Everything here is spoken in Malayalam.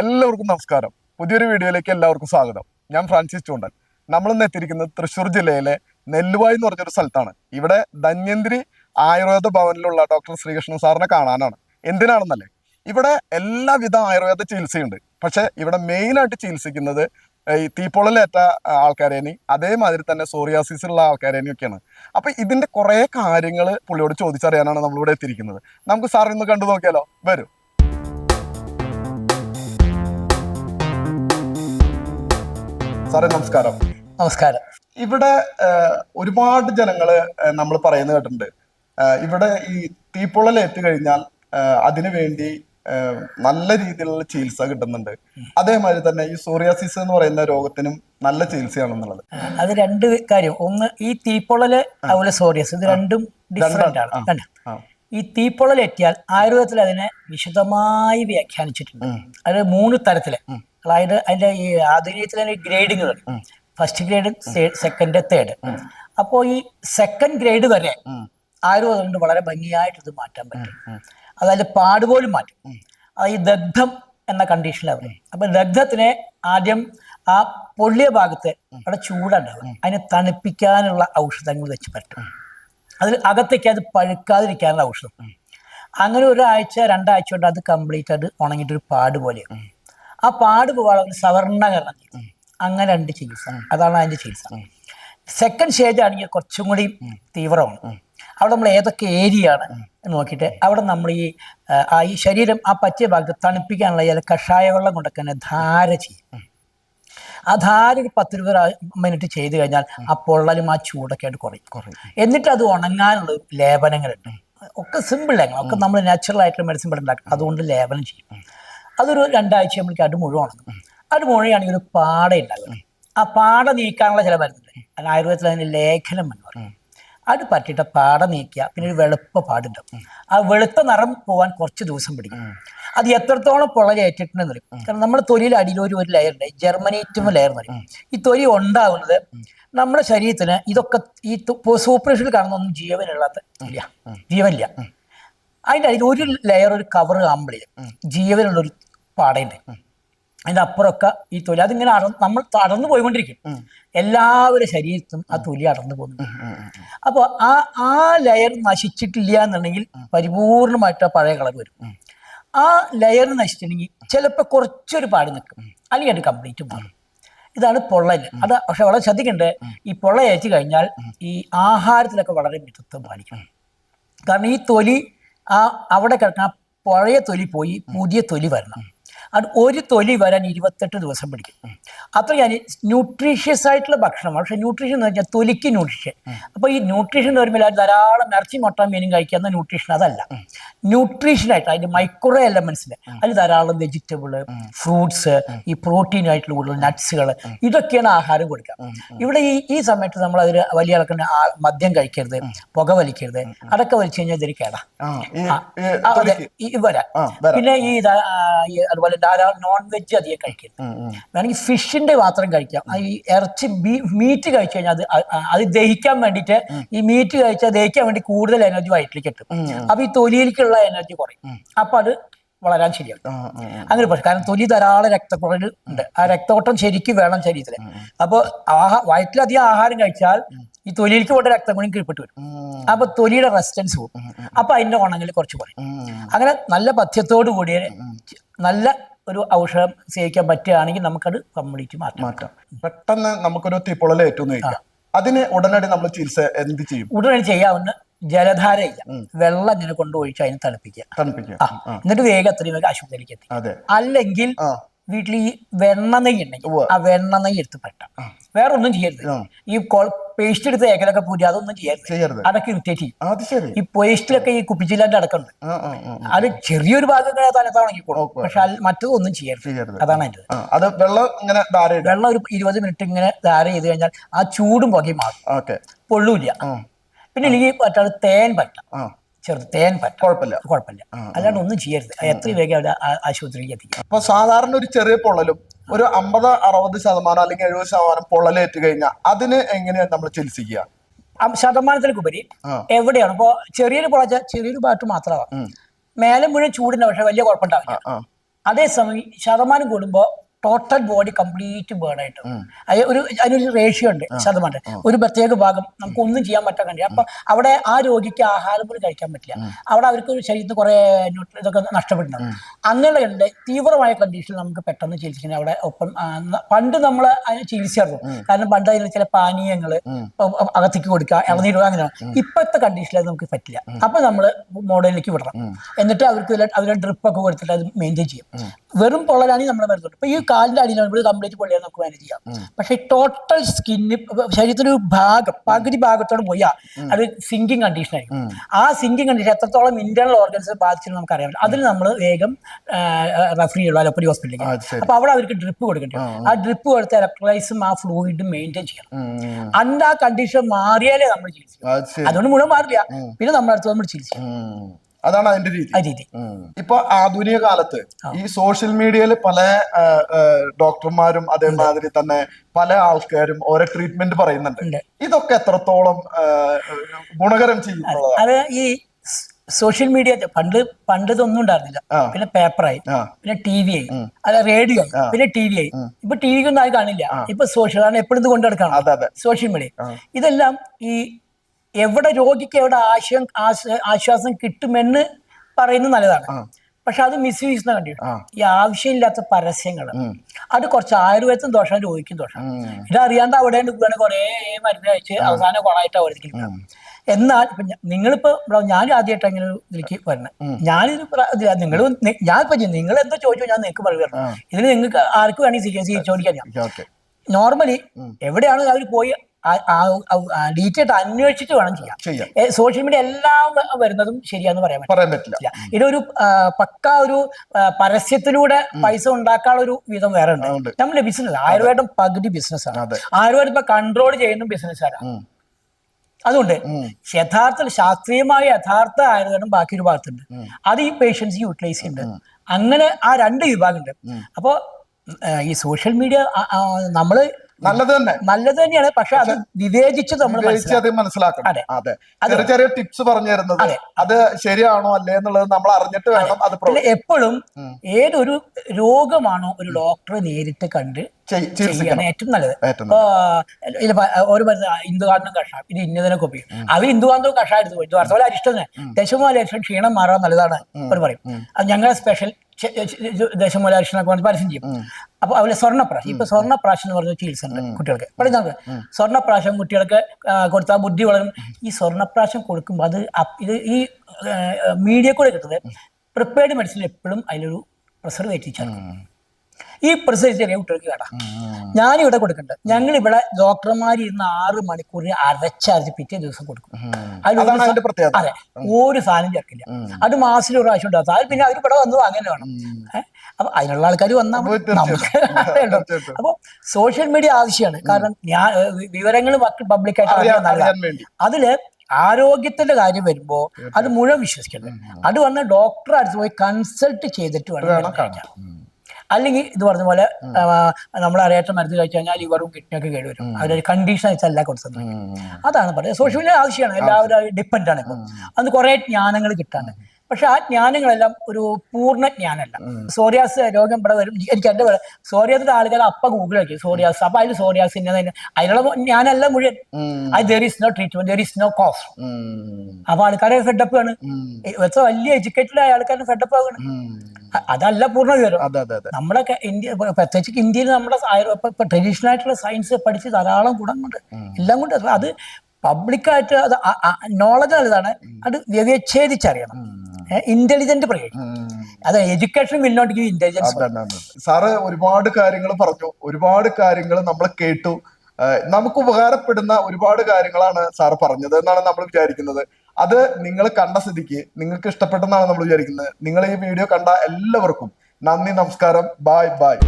എല്ലാവർക്കും നമസ്കാരം. പുതിയൊരു വീഡിയോയിലേക്ക് എല്ലാവർക്കും സ്വാഗതം. ഞാൻ ഫ്രാൻസിസ് ചൂണ്ടൻ. നമ്മളിന്ന് എത്തിയിരിക്കുന്നത് തൃശ്ശൂർ ജില്ലയിലെ നെല്ലുവായി എന്ന് പറഞ്ഞൊരു സ്ഥലത്താണ്. ഇവിടെ ധന്യന്തിരി ആയുർവേദ ഭവനിലുള്ള ഡോക്ടർ ശ്രീകൃഷ്ണ സാറിനെ കാണാനാണ്. എന്തിനാണെന്നല്ലേ? ഇവിടെ എല്ലാവിധ ആയുർവേദ ചികിത്സയുണ്ട്. പക്ഷെ ഇവിടെ മെയിനായിട്ട് ചികിത്സിക്കുന്നത് ഈ തീപ്പൊള്ളലേറ്റ ആൾക്കാരേനി അതേമാതിരി തന്നെ സോറിയാസിസ് ഉള്ള ആൾക്കാരേനി ഒക്കെയാണ്. അപ്പൊ ഇതിന്റെ കുറെ കാര്യങ്ങൾ പുള്ളിയോട് ചോദിച്ചറിയാനാണ് നമ്മളിവിടെ എത്തിയിരിക്കുന്നത്. നമുക്ക് സാർ ഇന്ന് കണ്ടു നോക്കിയാലോ? വരൂ. സാറേ നമസ്കാരം. നമസ്കാരം. ഇവിടെ ഒരുപാട് ജനങ്ങൾ നമ്മൾ പറയുന്നത് കേട്ടിട്ടുണ്ട്. ഇവിടെ ഈ തീപ്പൊള്ളൽ കഴിഞ്ഞാൽ അതിനു വേണ്ടി നല്ല രീതിയിലുള്ള ചികിത്സ കിട്ടുന്നുണ്ട്. അതേമാതിരി തന്നെ ഈ സോറിയാസിസ് എന്ന് പറയുന്ന രോഗത്തിനും നല്ല ചികിത്സയാണെന്നുള്ളത്. അത് രണ്ട് കാര്യം. ഒന്ന് ഈ തീപ്പൊള്ളൽ അതുപോലെ സോറിയസ് ഇത് രണ്ടും ഡിഫറെന്റ് ആണ്? ഈ തീപ്പൊള്ളൽ എത്തിയാൽ ആയുർവേദത്തിൽ അതിനെ വിശദമായി വ്യാഖ്യാനിച്ചിട്ടുണ്ട്. അത് മൂന്ന് തരത്തിൽ. അതായത് അതിന്റെ ഈ ആധുനികത്തിൽ തന്നെ ഗ്രേഡിങ്ങുകൾ ഫസ്റ്റ് ഗ്രേഡ് സെക്കൻഡ് തേർഡ് അപ്പോ ഈ സെക്കൻഡ് ഗ്രേഡ് വരെ ആരും അതുകൊണ്ട് വളരെ ഭംഗിയായിട്ട് ഇത് മാറ്റാൻ പറ്റും. അതായത് പാടുപോലും മാറ്റും. അത് ഈ ദഗ്ധം എന്ന കണ്ടീഷനിലാവും അപ്പൊ ദഗ്ധത്തിനെ ആദ്യം ആ പൊള്ളിയ ഭാഗത്ത് അവിടെ ചൂടുണ്ടാവും അതിനെ തണുപ്പിക്കാനുള്ള ഔഷധങ്ങൾ വെച്ച് പറ്റും അതിൽ അകത്തേക്ക് അത് പഴുക്കാതിരിക്കാനുള്ള ഔഷധം. അങ്ങനെ ഒരാഴ്ച രണ്ടാഴ്ച കൊണ്ട് അത് കംപ്ലീറ്റ് ആയിട്ട് ഉണങ്ങിയിട്ട് ഒരു പാട് പോലെയാവും. ആ പാട് പോകാനുള്ള സവർണകരണം കരണം അങ്ങനെ രണ്ട് ചികിത്സ. അതാണ് അതിന്റെ ചികിത്സ. സെക്കൻഡ് സ്റ്റേജ് ആണെങ്കിൽ കുറച്ചും കൂടി തീവ്രമാണ്. അവിടെ നമ്മൾ ഏതൊക്കെ ഏരിയ ആണ് നോക്കിയിട്ട് അവിടെ നമ്മൾ ഈ ഈ ശരീരം ആ പറ്റിയ ഭാഗത്ത് തണുപ്പിക്കാനുള്ള ചില കഷായ വെള്ളം കൊണ്ടൊക്കെ തന്നെ ധാര ചെയ്യും. ആ ധാര ഒരു പത്ത് ഇരുപത് മിനിറ്റ് ചെയ്ത് കഴിഞ്ഞാൽ ആ പൊള്ളലും ആ ചൂടൊക്കെ ആയിട്ട് കുറയും. എന്നിട്ട് അത് ഉണങ്ങാനുള്ള ലേപനങ്ങളുണ്ട്. ഒക്കെ സിമ്പിൾ ഒക്കെ നമ്മൾ നാച്ചുറൽ ആയിട്ടുള്ള മെഡിസിൻ ഇവിടെ ഉണ്ടാക്കും. അതുകൊണ്ട് ലേപനം ചെയ്യും. അതൊരു രണ്ടാഴ്ച നമ്മൾക്ക് അത് മുഴുവൻ ഉണങ്ങും. അത് മുഴുവനാണെങ്കിൽ ഒരു പാട ഉണ്ടാകും ആ പാട നീക്കാനുള്ള ചില മരുന്നുണ്ട്. അത് ആയുർവേദത്തിൽ അതിന് ലേഖനം എന്ന് പറയും. അത് പറ്റിയിട്ട് പാട നീക്കുക പിന്നെ ഒരു വെളുപ്പ പാടുണ്ടാവും. ആ വെളുത്ത നിറം പോകാൻ കുറച്ച് ദിവസം പിടിക്കും. അത് എത്രത്തോളം പൊള്ളലേറ്റിട്ടുണ്ടെന്ന് പറയും കാരണം നമ്മുടെ തൊലിയിൽ അടിയിലൊരു ഒരു ലെയർ ഉണ്ട്. ജർമ്മനേറ്റം ലെയർ എന്ന് പറയും. ഈ തൊലി ഉണ്ടാകുന്നത് നമ്മുടെ ശരീരത്തിന് ഇതൊക്കെ ഈ സൂപ്പർഫിഷ്യൽ കാണുന്ന ഒന്നും ജീവനില്ലാത്ത ഇല്ല ജീവനില്ല. അതിന്റെ അടിയിൽ ഒരു ലെയർ ഒരു കവർ ആകുമ്പോഴേ ജീവനുള്ള ഒരു പാടയുണ്ട്. അതിന്റെ അപ്പുറമൊക്കെ ഈ തൊലി അതിങ്ങനെ അട നമ്മൾ അടർന്നു പോയിക്കൊണ്ടിരിക്കും. എല്ലാവരുടെ ശരീരത്തും ആ തൊലി അടർന്നു പോകുന്നു അപ്പോൾ ആ ആ ലെയർ നശിച്ചിട്ടില്ല എന്നുണ്ടെങ്കിൽ പരിപൂർണമായിട്ട് ആ പഴയ കളർ വരും. ആ ലെയർ നശിച്ചിട്ടുണ്ടെങ്കിൽ ചിലപ്പോൾ കുറച്ചൊരു പാട് നിൽക്കും. അല്ലെങ്കിൽ അത് കംപ്ലീറ്റ് മാറും. ഇതാണ് പൊള്ളൽ അത് പക്ഷെ വളരെ ശ്രദ്ധിക്കേണ്ടത് ഈ പൊള്ള ഏറ്റി കഴിഞ്ഞാൽ ഈ ആഹാരത്തിലൊക്കെ വളരെ മിതത്വം പാലിക്കണം. കാരണം ഈ തൊലി ആ അവിടെ കിടക്കുന്ന ആ പഴയ തൊലി പോയി പുതിയ തൊലി വരണം. അത് ഒരു തൊലി വരാൻ ഇരുപത്തെട്ട് ദിവസം പിടിക്കും. അത്ര ഞാൻ ന്യൂട്രീഷ്യസ് ആയിട്ടുള്ള ഭക്ഷണമാണ്. പക്ഷേ ന്യൂട്രീഷൻ എന്ന് പറഞ്ഞാൽ തൊലിക്ക് ന്യൂട്രീഷൻ അപ്പോൾ ഈ ന്യൂട്രീഷൻ എന്ന് പറയുമ്പോൾ ധാരാളം ഇറച്ചി മുട്ട മീനും കഴിക്കുന്ന ന്യൂട്രീഷൻ അതല്ല. ന്യൂട്രീഷനായിട്ട് അതിന്റെ മൈക്രോ എലമെൻസിൽ അതിൽ ധാരാളം വെജിറ്റബിൾ ഫ്രൂട്ട്സ് ഈ പ്രോട്ടീൻ ആയിട്ടുള്ള കൂടുതൽ നട്ട്സുകൾ ഇതൊക്കെയാണ് ആഹാരം കൊടുക്കുക. ഇവിടെ ഈ ഈ സമയത്ത് നമ്മൾ അതിൽ വലിയ അളക്കുന്ന മദ്യം കഴിക്കരുത് പുക വലിക്കരുത് അതൊക്കെ വലിച്ചു കഴിഞ്ഞാൽ ഇതൊരു കേടാ. അതെ, വരാം. പിന്നെ ഈ അതുപോലെ ധാരാളം നോൺ വെജ് അധികം കഴിക്കരുത്. വേണമെങ്കിൽ ഫിഷിന്റെ മാത്രം കഴിക്കാം. ഈ ഇറച്ചി മീറ്റ് കഴിച്ചു കഴിഞ്ഞാൽ അത് അത് ദഹിക്കാൻ വേണ്ടിയിട്ട് ഈ മീറ്റ് കഴിച്ചാൽ ദഹിക്കാൻ വേണ്ടി കൂടുതൽ എനർജി വയറ്റിലേക്ക് എത്തും അപ്പൊ ഈ തൊലിയിലേക്കുള്ള എനർജി കുറയും. അപ്പൊ അത് വളരാൻ ആ. അങ്ങനെ പക്ഷേ കാരണം തൊലി ധാരാളം രക്തക്കുറവ് ഉണ്ട്. ആ രക്തോട്ടം ശരിക്കും വേണം ശരീരത്തിൽ അപ്പോൾ ആഹാ വയറ്റിലധികം ആഹാരം കഴിച്ചാൽ ഈ തൊലിയിലേക്ക് പോയിട്ട് രക്തം കൂടി കീഴ്പ്പെട്ട് വരും. അപ്പൊ തൊലിയുടെ റെസിസ്റ്റൻസ് പോകും അപ്പൊ അതിന്റെ ഉണങ്ങൽ കുറച്ച് കുറയും. അങ്ങനെ നല്ല പഥ്യത്തോടു കൂടിയ നല്ല ഒരു ഔഷധം സേവിക്കാൻ പറ്റുകയാണെങ്കിൽ നമുക്കത് കംപ്ലീറ്റ് മാറ്റാം. പെട്ടെന്ന് നമുക്കൊരു തീപ്പൊള്ളലേറ്റു ഏറ്റവും അതിന് ഉടനടി നമ്മൾ ചികിത്സ എന്ത് ചെയ്യും? ഉടനടി ചെയ്യാവുന്ന ജലധാര ഇല്ല വെള്ളം ഇങ്ങനെ കൊണ്ടുപോയിച്ച് അതിനെ തണുപ്പിക്കുക. തണുപ്പിക്കുക. എന്നിട്ട് വേഗം അത്രയും വേഗം ആശുപത്രിയിലേക്ക് എത്തി അല്ലെങ്കിൽ വീട്ടിൽ ഈ വെണ്ണ നെയ്യ് ഉണ്ടെങ്കിൽ ആ വെണ്ണ നെയ്യ് എടുത്ത് പെട്ട വേറെ ഒന്നും ചെയ്യരുത്. ഈ പേസ്റ്റ് എടുത്ത് ഏക്കലൊക്കെ പൂരി അതൊന്നും ചെയ്യരുത്. അതൊക്കെ ഇറിറ്റേറ്റ് ചെയ്യും. ഈ പേസ്റ്റിലൊക്കെ ഈ കുപ്പിച്ചില്ലാണ്ട് അടക്കുന്നത് അത് ചെറിയൊരു ഭാഗം തലത്താണെങ്കിൽ. പക്ഷെ അത് മറ്റതൊന്നും ചെയ്യരുത്. അതാണ് അതിന്റെ അത് വെള്ളം ഇങ്ങനെ വെള്ളം ഒരു ഇരുപത് മിനിറ്റ് ഇങ്ങനെ ധാര ചെയ്ത് കഴിഞ്ഞാൽ ആ ചൂടും പുകയും മാറും. പൊള്ളൂല്ല. പിന്നെ എനിക്ക് പറ്റാതെ തേൻ പറ്റാം. ചെറുത് തേൻ പറ്റാം. കുഴപ്പമില്ല. കുഴപ്പമില്ല. അല്ലാണ്ട് ഒന്നും ചെയ്യരുത്. എത്രയും വേഗം അവിടെ ആശുപത്രിയിലേക്ക് എത്തിക്കാം. അപ്പൊ സാധാരണ ഒരു ചെറിയ പൊള്ളലും ഒരു അമ്പത് അറുപത് ശതമാനം അല്ലെങ്കിൽ എഴുപത് ശതമാനം പൊള്ളലേറ്റ് കഴിഞ്ഞാൽ അതിന് എങ്ങനെയാണ് നമ്മൾ ചികിത്സിക്കുക? ശതമാനത്തിലേക്കുപരി എവിടെയാണ്? ഇപ്പോ ചെറിയൊരു പൊളച്ച ചെറിയൊരു പാട്ട് മാത്രമാണ്. മേലെ മുഴുവൻ ചൂടിന്റെ പക്ഷെ വലിയ കുഴപ്പമുണ്ടാവില്ല. അതേസമയം ശതമാനം കൂടുമ്പോൾ ടോട്ടൽ ബോഡി കംപ്ലീറ്റ് ബേൺ ആയിട്ട്. ഒരു അതിനൊരു റേഷ്യോ ഉണ്ട് ശതമാനം. ഒരു പ്രത്യേക ഭാഗം നമുക്ക് ഒന്നും ചെയ്യാൻ പറ്റാൻ കണ്ടില്ല. അപ്പൊ അവിടെ ആ രോഗിക്ക് ആഹാരം പോലും കഴിക്കാൻ പറ്റില്ല. അവിടെ അവർക്ക് ഒരു ശരീരത്തിന് കുറെ ഇതൊക്കെ നഷ്ടപ്പെടുന്നുണ്ട്. അങ്ങനെയുണ്ട് തീവ്രമായ കണ്ടീഷനിൽ നമുക്ക് പെട്ടെന്ന് ചികിത്സിക്കുന്നത് അവിടെ ഒപ്പം പണ്ട് നമ്മൾ അതിന് ചികിത്സിയായിരുന്നു. കാരണം പണ്ട് അതിൽ ചില പാനീയങ്ങൾ അകത്തേക്ക് കൊടുക്കുക ഇളനീര് അങ്ങനെയാണ് ഇപ്പോഴത്തെ കണ്ടീഷനിൽ അത് നമുക്ക് പറ്റില്ല. അപ്പൊ നമ്മൾ മോഡലിലേക്ക് വിടണം. എന്നിട്ട് അവർക്ക് അവരുടെ ഡ്രിപ്പ് ഒക്കെ കൊടുത്തിട്ട് അത് മെയിന്റെയിൻ ചെയ്യും. വെറും പൊള്ളലാണ് നമ്മൾ മരുന്നുണ്ട് ഇപ്പൊ ഈ കാലിന്റെ അടിയിൽ നമ്മൾ കംപ്ലീറ്റ് പൊള്ളിയാൽ നമുക്ക് മാനേജ് ചെയ്യാം. പക്ഷെ ടോട്ടൽ സ്കിന്ന് ശരീരത്തിന്റെ ഒരു ഭാഗം പകുതി ഭാഗത്തോട് പോയാൽ അത് സിങ്കിങ് കണ്ടീഷൻ ആയിരിക്കും. ആ സിങ്കിങ് കണ്ടീഷൻ എത്രത്തോളം ഇന്റേണൽ ഓർഗൻസ് ബാധിച്ചെന്ന് നമുക്ക് അറിയാം അതിൽ നമ്മൾ വേഗം റെഫർ ചെയ്യുള്ളൂ അലോപ്പതി ഹോസ്പിറ്റലിൽ ഹോസ്പിറ്റലിലേക്ക്. അപ്പൊ അവിടെ അവർക്ക് ഡ്രിപ്പ് കൊടുക്കേണ്ടി ആ ഡ്രിപ്പ് കൊടുത്ത് ഇലക്ട്രോലൈസും ആ ഫ്ലൂയിഡും മെയിന്റെയിൻ ചെയ്യണം. അന്ന് ആ കണ്ടീഷൻ മാറിയാലേ നമ്മൾ ചികിത്സിക്കും. അതുകൊണ്ട് മുഴുവൻ മാറില്ല. പിന്നെ നമ്മുടെ അടുത്ത് നമ്മൾ ചികിത്സിക്കും. അതാണ് അതിന്റെ രീതി. ഇപ്പൊ ആധുനിക കാലത്ത് ഈ സോഷ്യൽ മീഡിയയിൽ പല ഡോക്ടർമാരും അതേമാതിരി തന്നെ പല ആൾക്കാരും ഓരോ ട്രീറ്റ്മെന്റ് പറയുന്നുണ്ട്. ഇതൊക്കെ എത്രത്തോളം ഗുണകരം ചെയ്യുന്നുള്ളതാണ്? അത് ഈ സോഷ്യൽ മീഡിയ പണ്ട് പണ്ട് ഇതൊന്നും ഉണ്ടായിരുന്നില്ല പിന്നെ പേപ്പറായി പിന്നെ ടി വി ആയി അല്ല റേഡിയോ ആയി പിന്നെ ടി വി ആയി. ഇപ്പൊ ടി വിക്കൊന്നും ആയി കാണില്ല. ഇപ്പൊ സോഷ്യൽ കാരണം എപ്പോഴും ഇത് കൊണ്ടു നടക്കണം സോഷ്യൽ മീഡിയ. ഇതെല്ലാം ഈ എവിടെ രോഗിക്ക് എവിടെ ആശയം ആശ്വാസം കിട്ടുമെന്ന് പറയുന്നത് നല്ലതാണ്. പക്ഷെ അത് മിസ്യൂസ് ചെയ്യുന്ന കണ്ടിട്ട് ഈ ആവശ്യമില്ലാത്ത പരസ്യങ്ങൾ അത് കുറച്ച് ആയുർവേദത്തിന് ദോഷം രോഗിക്കും ദോഷം ഇതറിയാണ്ട് അവിടെ നിൽക്കുകയാണ് കുറേ മരുന്ന് കഴിച്ച് അവസാനം കൊണായിട്ട് അവിടെ എന്നാൽ ഇപ്പൊ നിങ്ങളിപ്പോ ഞാൻ ആദ്യമായിട്ട് അങ്ങനെ ഇതിലേക്ക് വരണം. ഞാനിത് നിങ്ങൾ ഞാൻ ഇപ്പൊ നിങ്ങൾ എന്താ ചോദിച്ചോ ഞാൻ നിങ്ങൾക്ക് പറഞ്ഞു തരണം ഇതിന് നിങ്ങൾക്ക് ആർക്ക് വേണമെങ്കിൽ ചോദിക്കാൻ നോർമലി എവിടെയാണ് അവർ പോയി ഡീറ്റെയിൽ അന്വേഷിച്ചിട്ട് വേണം ചെയ്യാം. സോഷ്യൽ മീഡിയ എല്ലാം വരുന്നതും ശരിയാന്ന് പറയാൻ പറ്റില്ല. പറയാൻ പറ്റില്ല. ഇതൊരു പക്ക ഒരു പരസ്യത്തിലൂടെ പൈസ ഉണ്ടാക്കാനുള്ള ഒരു വിധം വേറെ ഉണ്ട്. നമ്മുടെ ബിസിനസ് ആയുർവേദം പകുതി ബിസിനസ്സാണ്. ആയുർവേദം ഇപ്പൊ കൺട്രോൾ ചെയ്യുന്ന ബിസിനസ്സാണ് ഉം. അതുകൊണ്ട് യഥാർത്ഥ ശാസ്ത്രീയമായ യഥാർത്ഥ ആയുർവേദം ബാക്കി ഒരു ഭാഗത്തുണ്ട് അത് ഈ പേഷ്യൻസ് യൂട്ടിലൈസ് ചെയ്യുന്നുണ്ട്. അങ്ങനെ ആ രണ്ട് വിഭാഗമുണ്ട് അപ്പോ ആ, ഈ സോഷ്യൽ മീഡിയ നമ്മൾ നല്ലത് തന്നെ. നല്ലത് തന്നെയാണ്. പക്ഷെ അത് വിവേചിച്ച് നമ്മൾ അത് മനസ്സിലാക്കണം. അതെ. ചെറിയ ചെറിയ ടിപ്സ് പറഞ്ഞു തരുന്നത് അതെ. അത് ശരിയാണോ അല്ലേ എന്നുള്ളത് നമ്മൾ അറിഞ്ഞിട്ട് വേണം അത്. എപ്പോഴും ഏതൊരു രോഗമാണോ ഒരു ഡോക്ടറെ നേരിട്ട് കണ്ട് ചെയ്യാണ്. ഏറ്റവും നല്ലത്. ഒരു ഹിന്ദുകാരനും കഷായം ഇത് ഇന്നതിനെ കോപ്പി അവർ ഹിന്ദുകാരനും കഷായം എടുത്തു പോയി. ഹിന്ദുവാർത്ത പോലെ അരിഷ്ടം ദശമൂല അരിഷ്ടം ക്ഷീണം മാറാൻ നല്ലതാണ് അവർ പറയും. അത് ഞങ്ങളുടെ സ്പെഷ്യൽ ദശമൂല അരിഷ്ടനൊക്കെ വന്ന് പരസ്യം ചെയ്യും. അപ്പൊ അവരെ സ്വർണപ്രാശം ഇപ്പൊ സ്വർണപ്രാശം എന്ന് പറഞ്ഞ ചികിത്സ ഉണ്ട് കുട്ടികൾക്ക്. പറയുന്ന സ്വർണപ്രാശം കുട്ടികൾക്ക് കൊടുത്താൽ ബുദ്ധി വളരും. ഈ സ്വർണപ്രാശം കൊടുക്കുമ്പോൾ അത് ഇത് ഈ മീഡിയ കൂടെ കിട്ടുന്നത് പ്രിപ്പയർഡ് മെഡിസിൻ എപ്പോഴും അതിലൊരു പ്രിസർവേറ്റീവ് ചേർക്കും ഈ ഞാൻ കുട്ടികൾക്ക് കേടാ ഞാനിവിടെ കൊടുക്കുന്നുണ്ട് ഞങ്ങൾ ഇവിടെ ഡോക്ടർമാർ ഇരുന്ന് ആറ് മണിക്കൂർ അരച്ചരച്ച് പിറ്റേ ദിവസം കൊടുക്കും. അതിൽ അതെ ഒരു സാധനം ചേർക്കില്ല. അത് മാസത്തിൽ ഒരു പ്രാവശ്യം ഉണ്ടാകും അത് പിന്നെ അവർ ഇവിടെ വന്നു അങ്ങനെ വേണം. അപ്പൊ അതിനുള്ള ആൾക്കാർ വന്നാൽ അപ്പൊ. തീർച്ചയായിട്ടും. സോഷ്യൽ മീഡിയ ആവശ്യമാണ്. കാരണം ഞാൻ വിവരങ്ങൾ പബ്ലിക്കായിട്ട് അറിയാൻ അതിൽ ആരോഗ്യത്തിന്റെ കാര്യം വരുമ്പോ അത് മുഴുവൻ വിശ്വസിക്കണം അത് വന്ന് ഡോക്ടറെ അടുത്ത് പോയി കൺസൾട്ട് ചെയ്തിട്ട് വേണം അല്ലെങ്കിൽ ഇത് പറഞ്ഞ പോലെ നമ്മൾ അറിയാത്ത മരുന്ന് കഴിച്ചു കഴിഞ്ഞാൽ ലിവറും കിഡ്നിയൊക്കെ കേടുവരും. അവരൊരു കണ്ടീഷൻ അല്ല കൊടുത്തത് അതാണ് പറയുന്നത് സോഷ്യൽ മീഡിയ ആവശ്യമാണ്. എല്ലാവരും ഡിപ്പെൻഡ് ആണ് ഇപ്പം. അന്ന് കുറെ ജ്ഞാനങ്ങൾ കിട്ടാണ് പക്ഷെ ആ ജ്ഞാനങ്ങളെല്ലാം ഒരു പൂർണ ജ്ഞാനമല്ല. സോറിയാസ് രോഗം ഇവിടെ വരും. എനിക്ക് എന്റെ പോലെ സോറിയാസിന്റെ ആളുകൾ അപ്പ ഗൂഗിൾ വയ്ക്കും സോറിയാസ് അപ്പൊ അതിൽ സോറിയാസ് അതിനുള്ള ജ്ഞാനമല്ല മുഴുവൻ. അത് there is no treatment there is no cause അപ്പൊ ആൾക്കാരെ ഫെഡപ്പ് ആണ്. എത്ര വലിയ എഡ്യൂക്കേറ്റഡ് ആയ ആൾക്കാരെ ഫെഡപ്പ് ആവുകയാണ് അതല്ല പൂർണ വിവരം. നമ്മുടെ ഇന്ത്യ പ്രത്യേകിച്ച് ഇന്ത്യയിൽ നമ്മുടെ ട്രഡീഷണൽ ആയിട്ടുള്ള സയൻസ് പഠിച്ച് ധാരാളം ഗുണങ്ങളുണ്ട് എല്ലാം കൊണ്ട് അത് അത് പബ്ലിക്കായിട്ട് അത് നോളജ് നല്ലതാണ്. അത് വ്യവച്ഛേദിച്ചറിയണം. ഇന്റലിജന്റ് പ്രയോഗിക്കും അത് education will not give intelligence. Sir ഒരുപാട് കാര്യങ്ങൾ പറഞ്ഞു. ഒരുപാട് കാര്യങ്ങൾ നമ്മൾ കേട്ടു. നമുക്ക് ഉപകാരപ്പെടുന്ന ഒരുപാട് കാര്യങ്ങളാണ് സാർ പറഞ്ഞത് എന്നാണ് നമ്മൾ വിചാരിക്കുന്നത്. അത് നിങ്ങൾ കണ്ട സ്ഥിതിക്ക് നിങ്ങൾക്ക് ഇഷ്ടപ്പെട്ടെന്നാണ് നമ്മൾ വിചാരിക്കുന്നത്. നിങ്ങൾ ഈ വീഡിയോ കണ്ട എല്ലാവർക്കും നന്ദി നമസ്കാരം. Bye bye